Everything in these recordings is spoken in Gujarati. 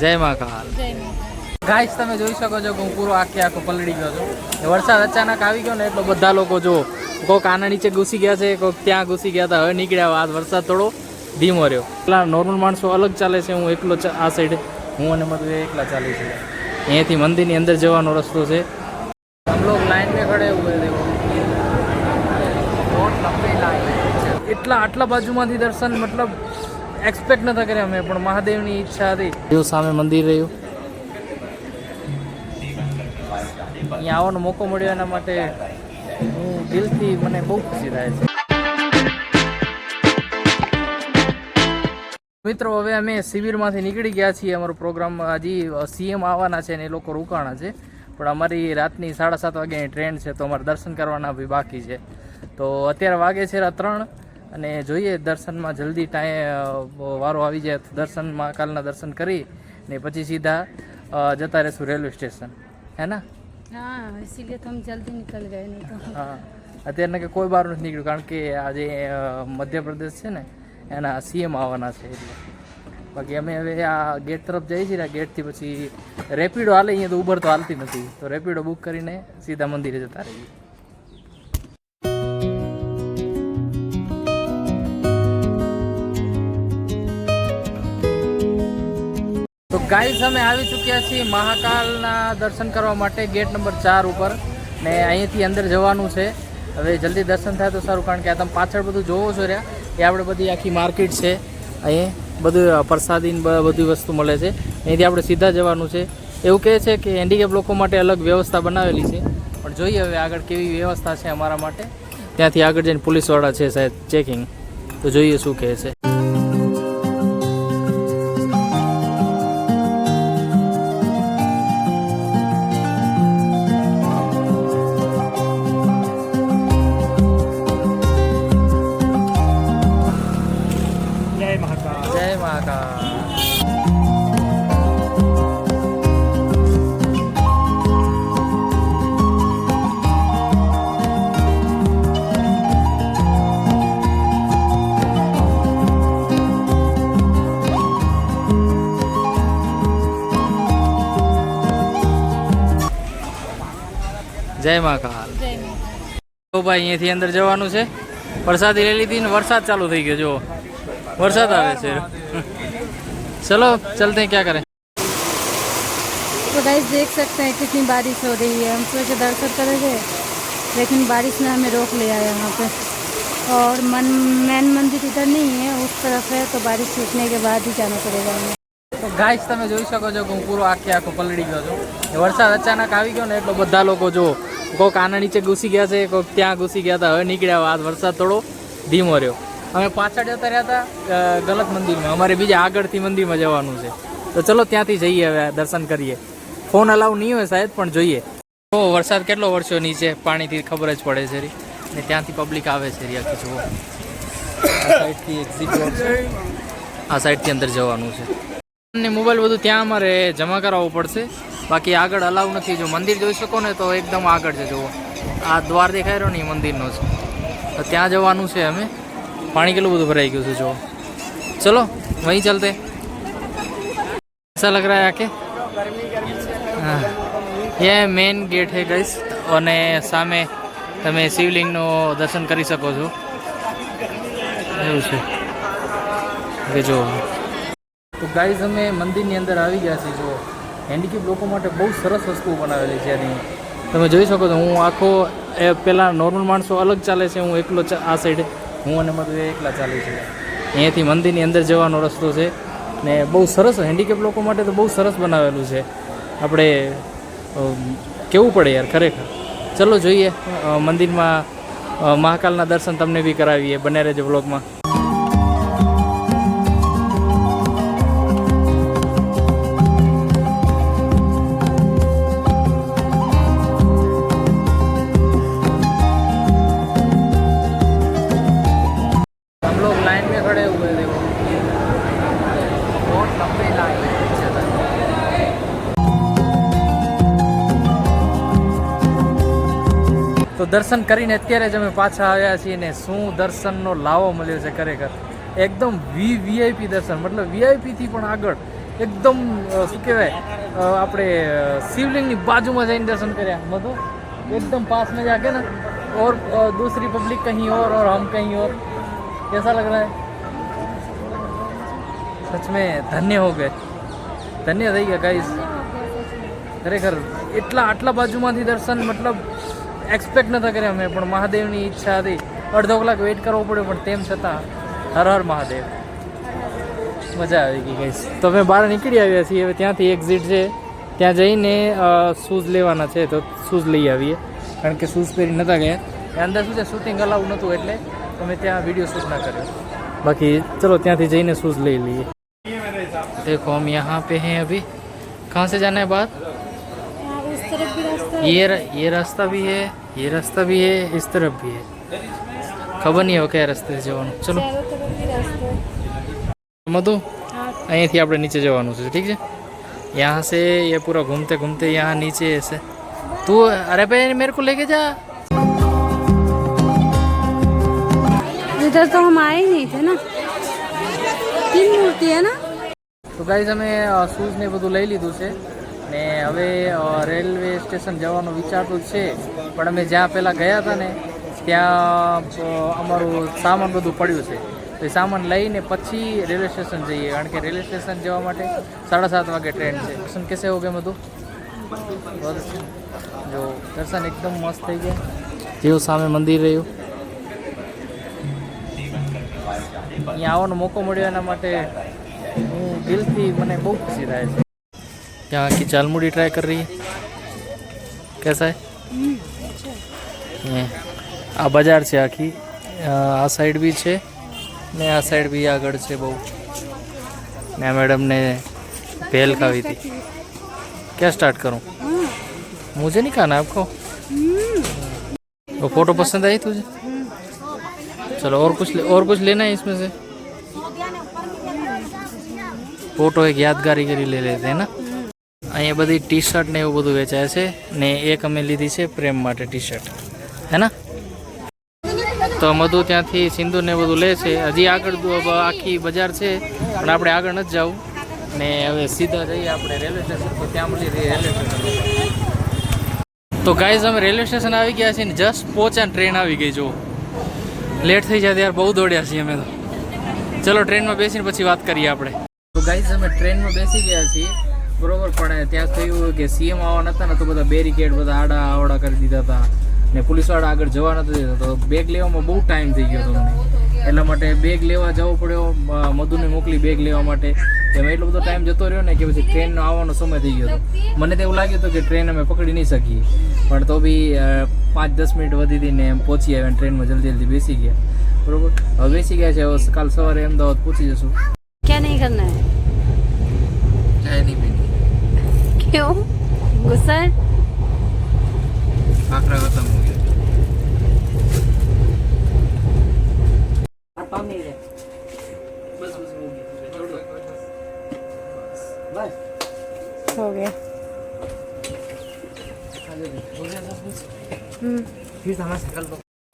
જય મહાકાલ ગાઈસ તમે જોઈ શકો છો કે હું પૂરો આખે આખો પલળી ગયો છું. વરસાદ અચાનક આવી ગયો ને એટલો બધા લોકો જો કોઈક આના નીચે ઘૂસી ગયા છે કોઈક ત્યાં ઘૂસી ગયા હતા હવે નીકળ્યા આ વરસાદ થોડો ધીમો રહ્યો. એટલા નોર્મલ માણસો અલગ ચાલે છે હું એકલો આ સાઈડ હું અને મતલબ એકલા ચાલી છું. અહીંયાથી મંદિરની અંદર જવાનો રસ્તો છે. હમ લોગ લાઈન મેં ખડે હુએ देखो એટલા આટલા બાજુમાંથી દર્શન મતલબ એક્સપેક્ટ નતા કર્યા અમે પણ મહાદેવની ઈચ્છા હતી. જો સામે મંદિર રહ્યું. અહીંયા આવવાનો મોકો મળ્યો એના માટે હું દિલથી મને બહુ ખુશી થાય છે. મિત્રો હવે અમે શિબિરમાંથી નીકળી ગયા છીએ અમારો પ્રોગ્રામ હજી સીએમ આવવાના છે ને એ લોકો રોકાણા છે. પણ અમારી રાતની સાડા સાત વાગ્યાની ટ્રેન છે તો અમારે દર્શન કરવાના બી બાકી છે. તો અત્યારે વાગે છે ત્રણ. અને જોઈએ દર્શનમાં જલ્દી ટાઈમ વારો આવી જાય તો દર્શનમાં કાલના દર્શન કરી ને પછી સીધા જતા રહેશું રેલવે સ્ટેશન. હે ના? હા હા. અત્યારના કે કોઈ બહાર નથી નીકળ્યું કારણ કે આજે મધ્યપ્રદેશ છે ને એના સીએમ આવવાના છે એટલે. બાકી અમે હવે આ ગેટ તરફ જઈએ છીએ આ ગેટથી પછી રેપિડો હાલે અહીંયા તો ઉભર તો હાલતી નથી. તો રેપિડો બુક કરીને સીધા મંદિરે જતા રહીએ. તો ગાઈસ અમે આવી ચૂક્યા છીએ મહાકાલના દર્શન કરવા માટે ગેટ નંબર ચાર ઉપર ને અહીંયાથી અંદર જવાનું છે. હવે જલ્દી દર્શન થાય તો સારું, કારણ કે આ તમે પાછળ બધું જોવો છો રહ્યા, એ આપણે બધી આખી માર્કેટ છે. અહીં બધું પ્રસાદી બ- બધી વસ્તુ મળે છે. અહીંથી આપણે સીધા જવાનું છે. એવું કહે છે કે હેન્ડીકેપ લોકો માટે અલગ વ્યવસ્થા બનાવેલી છે. પણ જોઈએ હવે આગળ કેવી વ્યવસ્થા છે અમારા માટે. ત્યાંથી આગળ જઈને પોલીસવાળા છે સાહેબ ચેકિંગ તો જોઈએ શું કહે છે. જય મહાકાલ जय माता તો ભાઈ અહીંયાથી અંદર જવાનું છે વરસાદી લઈ લીધી ને વરસાદ ચાલુ થઈ ગયો જો વરસાદ આવે છે ચલો ચલતે हैं, क्या करें तो गाइस देख सकते हैं कितनी बारिश हो रही है हम सोचे दर्शन करेंगे लेकिन बारिश ने हमें रोक लिया है यहाँ पे और मन मैन मंदिर इधर नहीं है उस तरफ है तो बारिश छूटने के बाद ही जाना पड़ेगा हमें તો ગાઈસ તમે જોઈ શકો છો કે હું પૂરો આખે આખો પલળી ગયો છું એ વરસાદ અચાનક આવી ગયો ને એટલે બધા લોકો જો કોક આના નીચે ઘૂસી ગયા છે, કોક ત્યાં ઘૂસી ગયા હતા, હવે નીકળ્યા આ વરસાદ થોડો ધીમો રહ્યો. અમે પાછળ જતા રહ્યા હતા ગલત મંદિરમાં. અમારે બીજા આગળથી મંદિરમાં જવાનું છે. તો ચલો ત્યાંથી જઈએ હવે, દર્શન કરીએ. ફોન અલાઉ નહીં હોય સાહેબ, પણ જોઈએ. તો વરસાદ કેટલો વર્ષો નીચે, પાણીથી ખબર જ પડે છે. ને ત્યાંથી પબ્લિક આવે છે રી આખી, જુઓ. આ સાઈડથી અંદર જવાનું છે. ને મોબાઈલ બધું ત્યાં અમારે જમા કરાવવું પડશે. બાકી આગળ અલાવ નથી. જો મંદિર જોઈ શકો ને તો એકદમ આગળ છે, જુઓ. આ દ્વાર દેખાય રહ્યો ને એ મંદિરનો છે તો ત્યાં જવાનું છે અમે. પાણી કેટલું બધું ભરાઈ ગયું છે, જુઓ. ચલો, વહી ચાલતે. ऐसा લગ રહ્યા है आके हाँ ये મેઇન ગેટ હે ગઈસ અને સામે તમે શિવલિંગનું દર્શન કરી શકો છો. એવું છે. કે જો. તો ગાઈઝ અમે મંદિરની અંદર આવી ગયા છીએ, જુઓ. હેન્ડીકેપ લોકો માટે બહુ સરસ વસ્તુઓ બનાવેલી છે એની. તમે જોઈ શકો છો, હું આખો, એ પહેલાં નોર્મલ માણસો અલગ ચાલે છે, હું એકલો આ સાઈડ હું અને મધુ એકલા ચાલે છે અહીંયાથી મંદિરની અંદર જવાનો રસ્તો છે. ને બહુ સરસ હેન્ડીકેપ લોકો માટે તો બહુ સરસ બનાવેલું છે. આપણે કેવું પડે યાર, ખરેખર. ચલો જોઈએ મંદિરમાં મહાકાલના દર્શન તમને બી કરાવીએ બને રહેજો બ્લોગમાં તો દર્શન કરીને અત્યારે જ અમે પાછા આવ્યા છીએ ને શું દર્શનનો લાવો મળ્યો છે ખરેખર એકદમ વી વીઆઈપી દર્શન મતલબ વીઆઈપીથી પણ આગળ એકદમ અ, શું કહેવાય અ, આપણે અ, શિવલિંગની બાજુમાં જઈને દર્શન કર્યા મધુ एकदम पास में जाके ना और अ, दूसरी पब्लिक कहीं और और हम कहीं और कैसा लग रहा है सच में धन्य हो गए ધન્ય થઈ ગયા ગાઈસ ખરેખર એટલા આટલા બાજુમાંથી દર્શન મતલબ એક્સપેક્ટ નતા કર્યા અમે પણ મહાદેવની ઈચ્છા હતી અડધો કલાક વેઇટ કરવો પડ્યો પણ તેમ છતાં હર હર મહાદેવ મજા આવી ગઈ ગાઈસ તો અમે બહાર નીકળી આવ્યા છીએ હવે ત્યાંથી એક્ઝિટ છે ત્યાં જઈને શૂઝ લેવાના છે તો શૂઝ લઈ આવીએ કારણ કે શૂઝ પહેરી નતા ગયા એ અંદર શું છે શૂટિંગ અલાઉ નહોતું એટલે અમે ત્યાં વિડીયો શૂટ ના કર્યો બાકી ચલો ત્યાંથી જઈને શૂઝ લઈ લઈએ देखो हम यहाँ पे हैं अभी कहाँ से जाना है बात ये र- ये रास्ता भी है ये रास्ता भी है इस तरफ भी है ખબર નહીં હવે કયા રસ્તે જવાનું ચલો चारों तरफ भी रास्ता है મધુ हाँ અહીંયાથી આપણે નીચે જવાનું છે ઠીક છે यहाँ से ये पूरा घूमते घूमते यहाँ नीचे ऐसे तू अरे भाई मेरे को लेके जा इधर तो हम आए ही नहीं थे ना तीन मूर्ति है ना તો ગાઈઝ અમે શૂઝ ને બધું લઈ લીધું છે ને હવે રેલવે સ્ટેશન જવાનો વિચાર તો છે, પણ અમે જ્યાં પહેલાં ગયા હતા ને, ત્યાં અમારું સામાન બધું પડ્યું છે. તો એ સામાન લઈને પછી રેલવે સ્ટેશન જઈએ, કારણ કે રેલવે સ્ટેશન જવા માટે સાડા સાત વાગે ટ્રેન છે. દર્શન કેસે હો ગયા બધું? જો, દર્શન એકદમ મસ્ત થઈ ગયા. જેવું સામે મંદિર રહ્યું. અહીંયા આવવાનો મોકો મળ્યો એના માટે હું દિલથી, મને બહુ ખુશી થાય છે. यहाँ की जाल मुड़ी ट्राई कर रही है कैसा है આ બજાર છે આખી આ સાઈડ બી છે ને આ સાઈડ બી આગળ છે બહુ ને મેડમને ભેલ ખાવી હતી ક્યાં સ્ટાર્ટ કરું મુજે નહીં ખાના આપકો फोटो पसंद आई तुझे चलो और कुछ और कुछ लेना है इसमें से फोटो एक यादगारी के लिए ले लेते हैं ना અહીંયા બધી ટી શર્ટ ને એવું બધું વેચાય છે ને એક અમે લીધી છે પ્રેમ માટે ટી શર્ટ હે ને? તો મધુ ત્યાંથી સિંધુ ને બધું લે છે. હજી આગળ આખી બજાર છે, પણ આપણે આગળ નથી જવું. ને હવે સીધા જઈએ આપણે રેલવે સ્ટેશન તો ત્યાં મળી રેલવે સ્ટેશન તો ગાઈઝ અમે રેલવે સ્ટેશન આવી ગયા છીએ ને જસ્ટ પહોંચ્યા ટ્રેન આવી ગઈ જો લેટ થઈ જાય ત્યારે બહુ દોડ્યા છીએ અમે તો. ચલો ટ્રેનમાં બેસીને પછી વાત કરીએ આપણે. તો ગાઈઝ અમે ટ્રેનમાં બેસી ગયા છીએ. બરોબર, પણ ત્યાં થયું કે સીએમ આવવાના હતા ને તો બધા બેરિકેડ બધા આડા આવડા કરી દીધા હતા. ને પોલીસવાળા આગળ જવા નથી દેતા, તો બેગ લેવામાં બહુ ટાઈમ થઈ ગયો તમને એટલા માટે બેગ લેવા જવો પડ્યો મધુને મોકલી બેગ લેવા માટે. એમાં એટલો બધો ટાઈમ જતો રહ્યો ને કે પછી ટ્રેનનો આવવાનો સમય થઈ ગયો હતો. મને તો એવું લાગ્યું હતું કે ટ્રેન અમે પકડી નહીં શકીએ. પણ તો બી પાંચ દસ મિનિટ વધી હતી ને એમ પહોંચી આવ્યા ટ્રેનમાં જલ્દી જલ્દી બેસી ગયા. બરોબર? હવે બેસી ગયા છે, હવે કાલ સવારે અમદાવાદ પહોંચી જશું. ક્યાં નહીં કરના કેવું ગુસ્સા? કાકરા ખતમ હો ગયા પામી રે બસ બસ હો ગયા બસ હો ગયા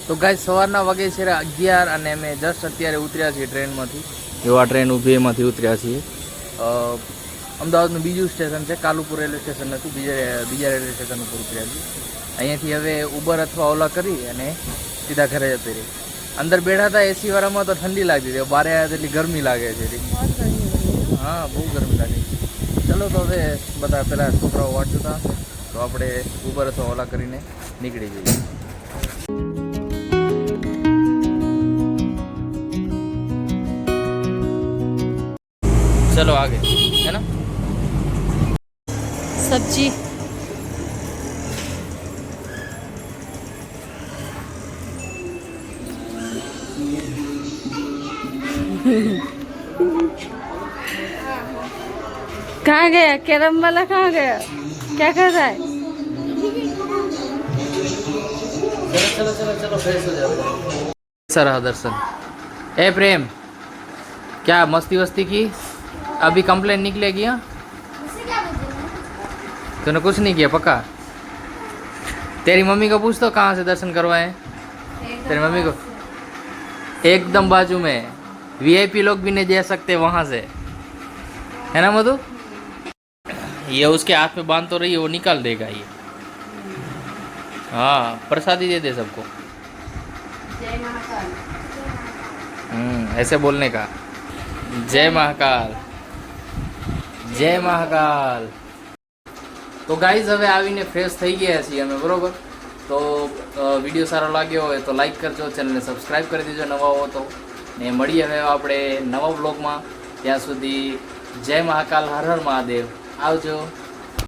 તો ગાય સવારના વાગે છે અગિયાર અને અમે જસ્ટ અત્યારે ઉતર્યા છીએ ટ્રેનમાંથી એવા ટ્રેન ઊભી એમાંથી ઉતર્યા છીએ. અમદાવાદનું બીજું સ્ટેશન છે કાલુપુર રેલવે સ્ટેશન હતું બીજા બીજા રેલવે સ્ટેશન ઉપર ઉતર્યા છે અહીંયાથી હવે ઉબર અથવા ઓલા કરી અને સીધા ઘરે જતી રહી. અંદર બેઠા હતા એસીવાળામાં તો ઠંડી લાગતી હતી બારે આવ્યા એટલી ગરમી લાગે છે હા બહુ ગરમી લાગે ચલો તો હવે બધા પહેલાં છોકરાઓ વાંચતા હતા તો આપણે ઉબર અથવા ઓલા કરીને નીકળી જઈએ. ચલો આગે હે ના? सब्ज़ी। कहाँ गया? कैरम वाला कहाँ गया? क्या कर रहा है? चलो हो, दर्शन। ए, प्रेम, क्या मस्ती वस्ती की? अभी कंप्लेन निकलेगी हाँ? तूने कुछ नहीं किया पक्का? तेरी मम्मी को पूछ तो कहाँ से दर्शन करवाए? तेरी मम्मी को एकदम बाजू में। वीआईपी लोग भी नहीं जा सकते वहाँ से। है ना मधु? ये उसके हाथ में बाँध तो रही है वो निकाल देगा ये। हाँ प्रसादी दे दे सबको। हम्म, ऐसे बोलने का। जय महाकाल। जय महाकाल। તો ગાઈઝ હવે આવીને ફ્રેશ થઈ ગયા છીએ અમે, બરોબર? તો વીડિયો સારો લાગ્યો હોય તો લાઈક કરજો ચેનલને સબસ્ક્રાઈબ કરી દેજો, નવા હો તો. ને મળીએ હવે આપણે નવા બ્લોગમાં ત્યાં સુધી જય મહાકાલ, હર હર મહાદેવ. આવજો.